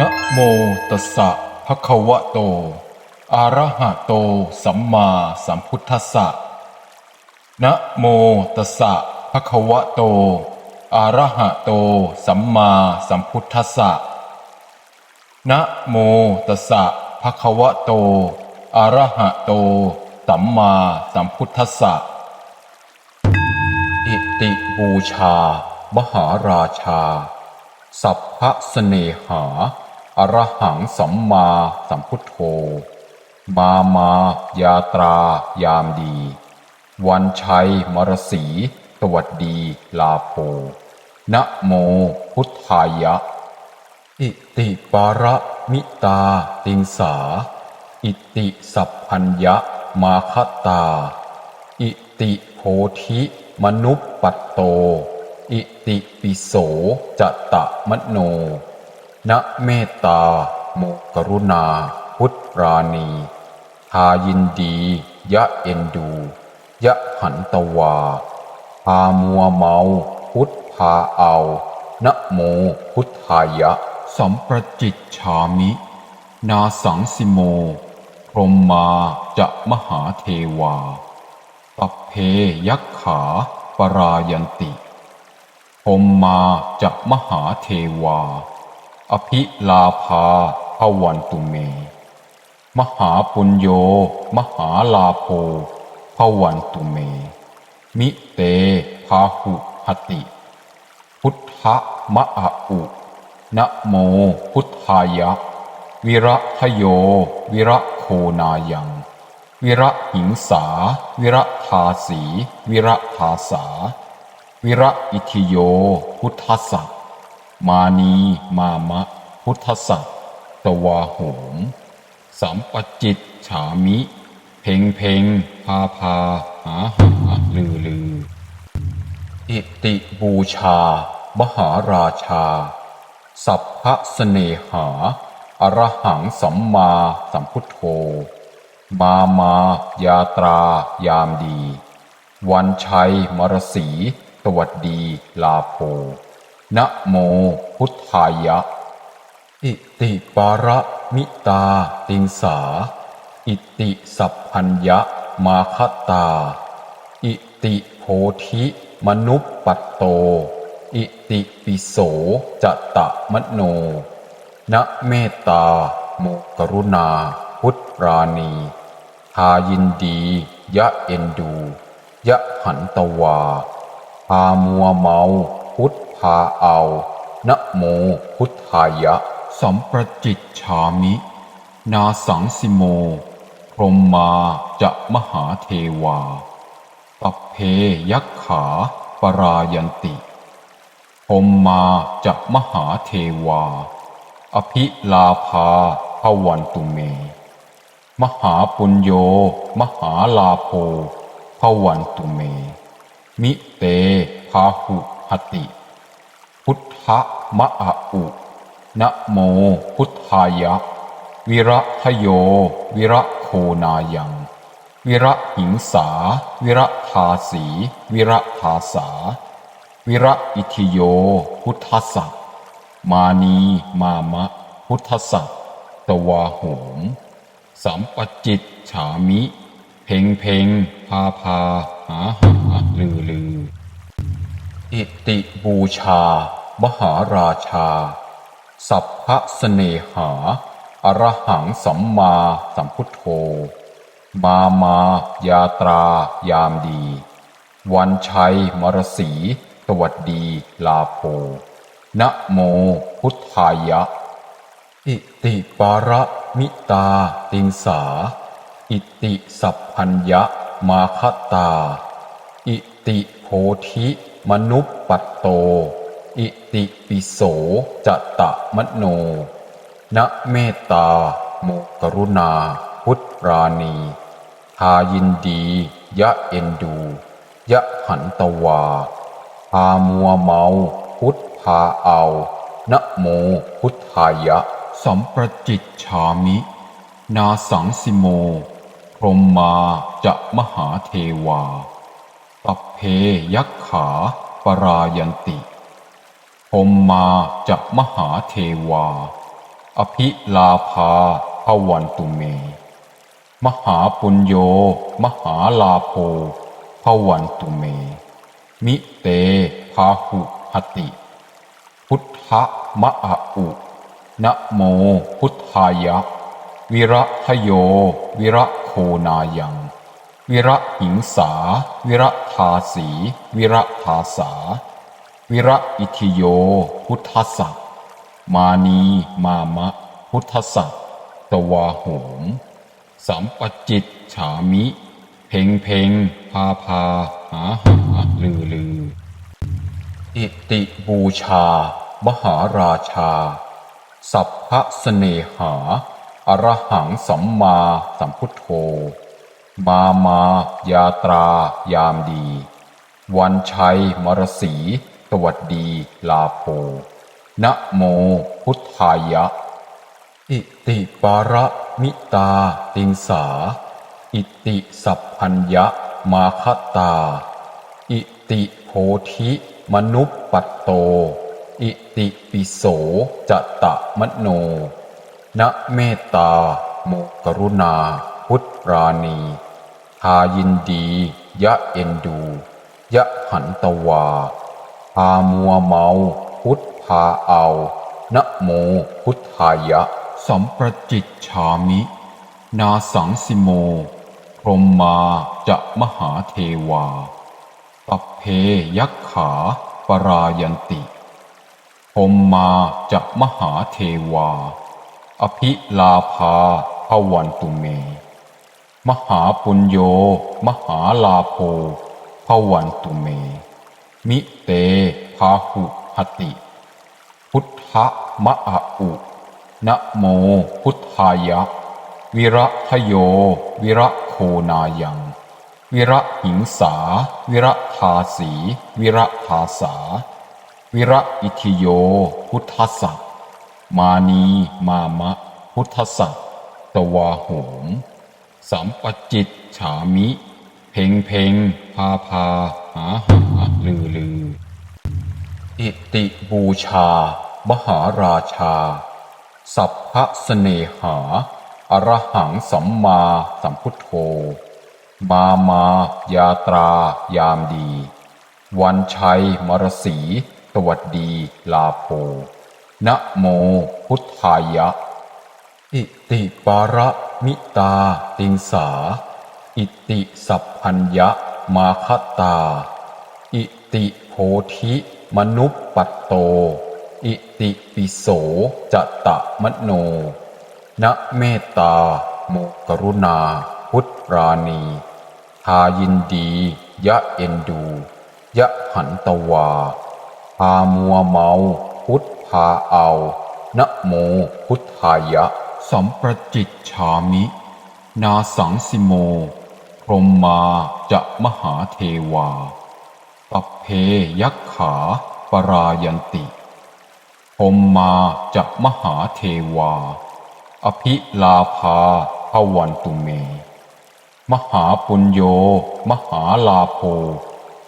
นะโมตัสสะภะคะวะโต อะระหะโต สัมมาสัมพุทธัสสะ นะโมตัสสะภะคะวะโต อะระหะโต สัมมาสัมพุทธัสสะ นะโมตัสสะภะคะวะโต อะระหะโต สัมมาสัมพุทธัสสะ อิติบูชา มหาราชา สัพพะเสเนหา อรหังสัมมาสัมพุทโธ มามายาตรายามดี วันชัยมรสี สวัสดีลาโภนะโมพุทธายะ อิติปาระมิตาติงสา อิติสัพพัญญะมาคตา อิติโพธิมนุปปัตโต อิติปิโสจตะมโน นะเมตตาโมกรุณา พุทธราณีทายินดี ยะเอ็นดู ยะหันตวาพามัวเมา พุทธาเอานะโมพุทธายะ สัมประจิตฉามิ นาสังสิโม พรหมมาจะมหาเทวาปัเพยักขาปรายันติพรหมมาจะมหาเทวา อภิลาภาภวันตุเม มหาปุญโย มหาลาโภภวันตุเม มิเตพาหุหติ พุทธมะอะอุนะโมพุทธายะ วิระทโย วิระโคนายัง วิระหิงสา วิระทาสี วิระทาสา วิระอิทิโย พุทธสสะ มานีมามะ พุทธสสะตวาโหม สัมปจิตฉามิ เพ่งเพ่งพาพา หาหาลือลือ อิติบูชา มหาราชา สัพพะเสเนหา อรหังสัมมาสัมพุทโธ มามายาตรายามดี วันชัยมรสีสวัสดีลาโภ นะโมพุทธายะ อิติปาระมิตาติงสา อิติสัพพัญญะมาคตา อิติโพธิมนุปปัตโต อิติปิโสจตะมโน นะเมตตาโมกรุณา พุทธราณีทายินดี ยะเอ็นดู ยะหันตวาพามัวเมา พุทธาเอา นะโมพุทธายะ สัมประจิตฉามิ นาสังสิโม พรหมมาจะมหาเทวาปัพเพยักขา ปรายันติ พรหมมาจะมหาเทวา อภิลาภาภวันตุเม มหาปุญโย มหาลาโภภวันตุเม มิเตพาหุหติ พุทธมะอะอุ นะโมพุทธายะ วิระทโย วิระโคนายัง วิระหิงสา วิระทาสี วิระทาสา วิระอิทิโย พุทธสสะมานีมามะ พุทธสสะตวาโหม สัมปจิตฉามิ เพ่งเพ่งพาพา หาหาลือลือ อิติบูชา มหาราชา สัพพะเสเนหา อรหังสัมมาสัมพุทโธ มามายาตรายามดี วันชัยมรสี สวัสดีลาโภนะโมพุทธายะ อิติปาระมิตาติงสา อิติสัพพัญญะมาคตา อิติโพธิ มนุปปัตโต อิติปิโสจะตะมโน นะเมตตาโมกรุณา พุทธราณีทายินดี ยะเอ็นดู ยะหันตวาพามัวเมา พุทธาเอานะโมพุทธายะ สัมประจิตฉามิ นาสังสิโม พรหมมาจะมหาเทวา ปัพเพยักขาปรายันติพมมาจะมหาเทวา อภิลาภาภวันตุเม มหาปุญโย มหาลาโภภวันตุเม มิเตพาหุหติ พุทธมะอะอุนะโมพุทธายะ วิระทโย วิระโคนายัง วิระหิงสา วิระทาสี วิระทาสาวิระอิทิโย พุทธสสะมานีมามะ พุทธสสะตวาโหมสัมปจิตฉามิ เพ่งเพ่งพาพา หาหา ลือลือ อิติบูชา มหาราชา สัพพะเสนหา อรหังสัมมาสัมพุทโธ มามายาตรายามดี วันชัยมรสี สวัสดีลาโภนะโมพุทธายะ อิติปาระมิตาติงสา อิติสัพพัญญะมาคตา อิติโพธิมนุปปัตโต อิติปิโสจะตะมโน นะเมตตาโมกรุณาพุทธราณี ทายินดี ยะเอ็นดู ยะหันตวา พามัวเมา พุทธาเอานะโมพุทธายะ สัมประจิตฉามิ นาสังสิโม พรหมมาจะมหาเทวาปัเพยักขาปรายันติพรหมมาจะมหาเทวา อภิลาภาภวันตุเม มหาปุญโย มหาลาโภภวันตุเม มิเตพาหุหติ พุทธมะอะอุนะโมพุทธายะ วิระทโย วิระโคนายัง วิระหิงสา วิระทาสี วิระทาสา วิระอิทิโย พุทธสสะมานีมามะ พุทธสสะตวาโหม สัมปจิตฉามิ เพ่งเพ่งพาพาหาหาลือลือ อิติบูชา มหาราชา สัพพะเสเนหา อรหังสัมมาสัมพุทโธ มามายาตรายามดี วันชัยมรสี สวัสดีลาโภนะโมพุทธายะ อิติปาระมิตาติงสา อิติสัพพัญญะมาคตา อิติโพธิมนุปปัตโต อิติปิโสจตะมโน นะเมตตาโมกรุณา พุทธราณีทายินดี ยะเอ็นดู ยะหันตวา พามัวเมา พุทธพาเอา นะโมพุทธายะ สัมประจิตฉามิ นาสังสิโม พรหมมาจะมหาเทวาปัพเพยักขา ปรายันติ พรหมมาจะมหาเทวา อภิลาภาภวันตุเม มหาปุญโย มหาลาโภ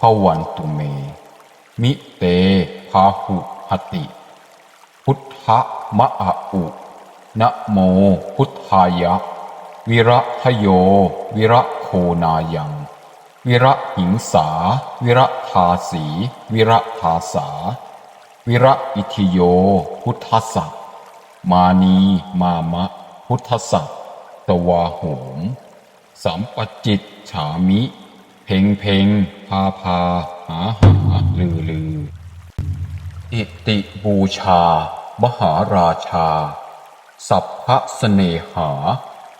ภวันตุเม มิเตพาหุหติ พุทธมะอะอุ นะโมพุทธายะ วิระทโย วิระโคนายัง วิระหิงสา วิระทาสี วิระทาสา วิระอิทิโย พุทธสสะมานีมามะ พุทธสสะตวาโหมสัมปจิตฉามิ เพ่งเพ่งพาพา หาหาลือลือ อิติบูชา มหาราชา สัพพะเสเนหา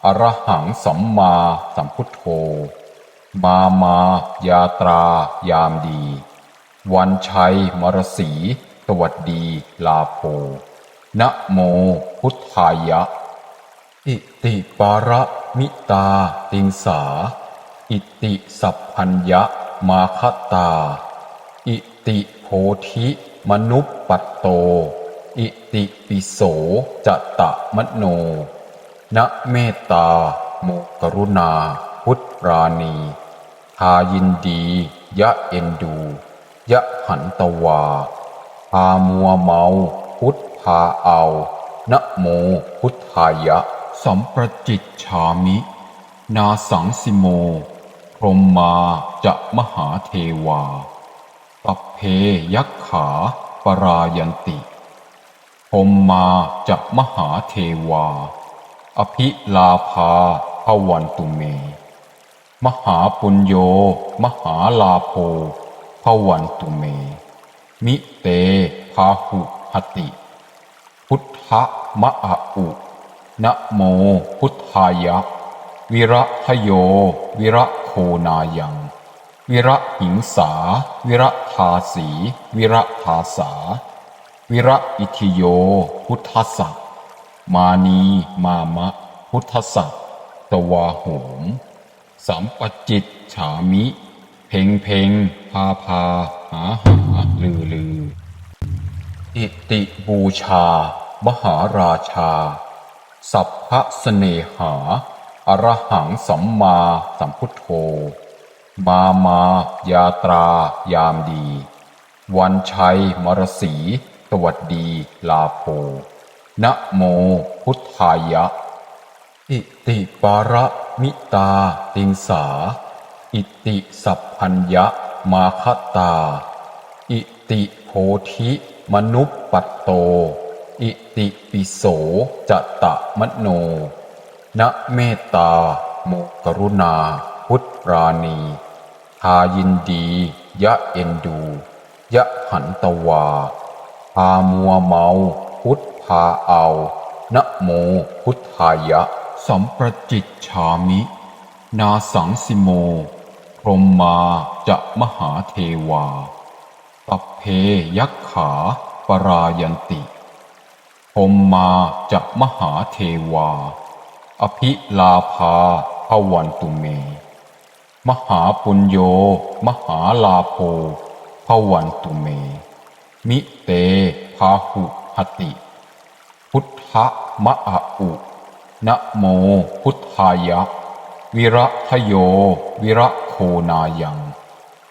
อรหังสัมมาสัมพุทโธ มามายาตรายามดี วันชัยมรสี สวัสดีลาโภนะโมพุทธายะ อิติปาระมิตาติงสา อิติสัพพัญญะมาคตา อิติโพธิมนุปปัตโต อิติปิโสจะตะมโน นะเมตตาโมกรุณา พุทธราณีทายินดี ยะเอ็นดู ยะหันตวาพามัวเมา พุทธาเอา นะโมพุทธายะ สัมประจิตฉามิ นาสังสิโม พรหมมาจะมหาเทวาปเพยักขาปรายันติ พมมาจะมหาเทวา อภิลาภาภวันตุเม มหาปุญโย มหาลาโภภวันตุเม มิเตพาหุหติ พุทธมะอะอุนะโมพุทธายะ วิระทโย วิระโคนายัง วิระหิงสา วิระทาสี วิระทาสา วิระอิทิโย พุทธสสะมานีมามะ พุทธสสะตวาโหม สัมปจิตฉามิ เพ่งเพ่งพาพา หาหา ลือลือ อิติบูชา มหาราชา สัพพะเสเนหา อรหังสัมมาสัมพุทโธ มามายาตรายามดี วันชัยมรสี วัสดีลาโภนะโมพุทธายะ อิติปาระมิตาติงสา อิติสัพพัญญะมาคตา อิติโพธิมนุปปัตโต อิติปิโสจะตะมโน นะเมตตาโมกรุณา พุทธราณีทายินดี ยะเอ็นดู ยะหันตวา พามัวเมา พุทธพาเอานะโมพุทธายะ สัมประจิตฉามิ นาสังสิโม พรหมมาจะมหาเทวาปัพเพยักขาปรายันติพรหมมาจะมหาเทวา อภิลาภาภวันตุเม มหาปุญโย มหาลาโภภวันตุเม มิ เตพาหุหติ พุทธมะอะอุนะโมพุทธายะ วิระทโย วิระโคนายัง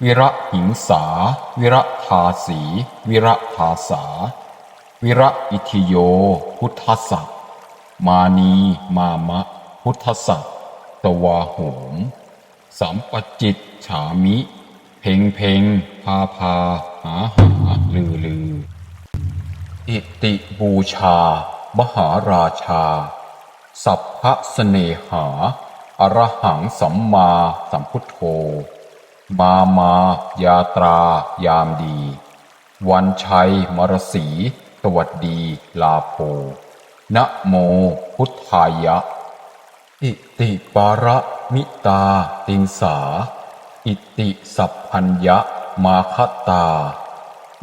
วิระหิงสา วิระทาสี วิระทาสา วิระอิทิโย พุทธสสะมานีมามะ พุทธสสะตวาโหมสัมปจิตฉามิ เพ่งเพ่งพาพา หาหาลือลือ อิติบูชา มหาราชา สัพพะเสเนหา อรหังสัมมาสัมพุทโธ มามายาตรายามดี วันชัยมรสี สวัสดีลาโภนะโมพุทธายะ อิติปาระมิตาติงสา อิติสัพพัญญะ มาคตา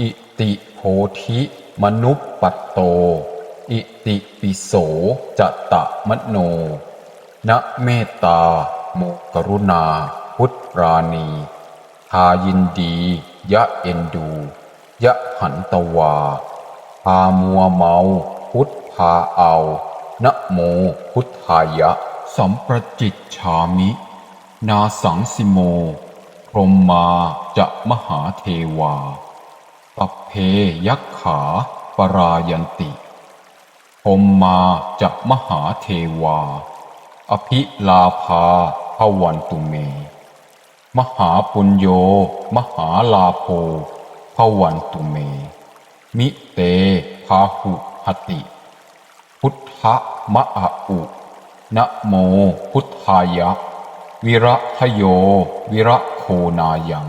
อิติโพธิมนุปปัตโต อิติปิโสจตะมโน นะเมตตาโมกรุณา พุทธราณีทายินดี ยะเอ็นดู ยะหันตวา พามัวเมา พุทธพาเอา นะโมพุทธายะ สัมประจิตฉามิ นาสังสิโม พรมมาจะมหาเทวาปัพเพยักขาปรายันติพรมมาจะมหาเทวา อภิลาภาภวันตุเม มหาปุญโย มหาลาโภภวันตุเม มิเตพาหุหติ พุทธมะอะอุนะโมพุทธายะ วิระทโย วิระโคนายัง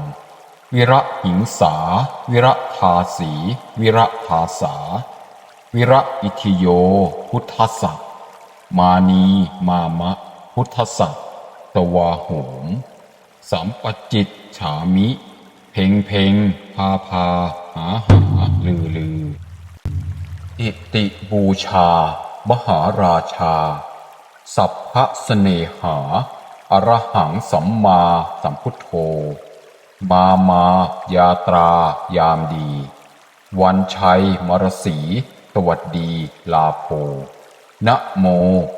วิระหิงสา วิระทาสี วิระทาสาวิระอิทิโย พุทธสสะมานีมามะ พุทธสสะตวาโหมสัมปจิตฉามิ เพ่งเพ่งพาพา หาหา ลือลือ อิติบูชา มหาราชา สัพพะเสนหา อรหังสัมมาสัมพุทโธ มามายาตรายามดี วันชัยมรสี สวัสดีลาโภนะโม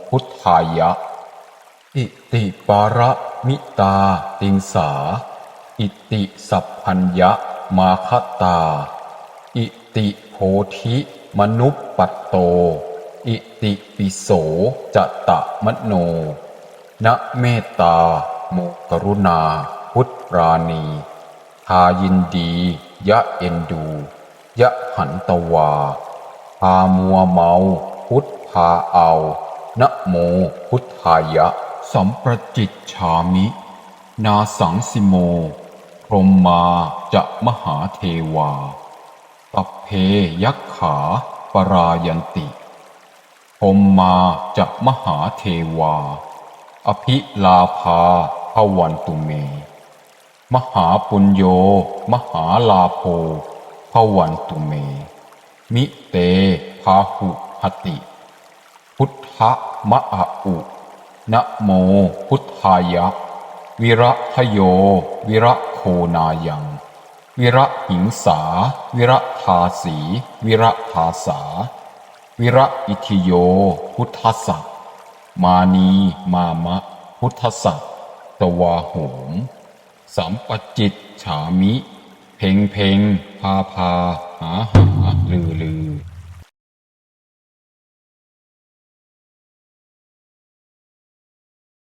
พุทธายะ อิติปาระมิตาติงสา อิติสัพพัญญะมาคตา อิติโพธิมนุปปัตโต อิติปิโสจตะมโน นะเมตตาโมกรุณา พุทธราณีทายินดี ยะเอ็นดู ยะหันตวาพามัวเมา พุทธพาเอานะโมพุทธายะ สัมประจิตฉามิ นาสังสิโม พรหมมาจะมหาเทวาปัพเพยักขา ปรายันติพรหมมาจะมหาเทวา อภิลาภาภวันตุเม มหาปุญโย มหาลาโภภวันตุเม มิเตพาหุหติ พุทธมะอะอุนะโมพุทธายะ วิระทโย วิระโคนายัง วิระหิงสา วิระทาสี วิระทาสา วิระอิทิโย พุทธสสะ มานีมามะ พุทธสัตตวาโหมสัมปจิตฉามิ เพ่งเพ่งพาพาหาหาลือลื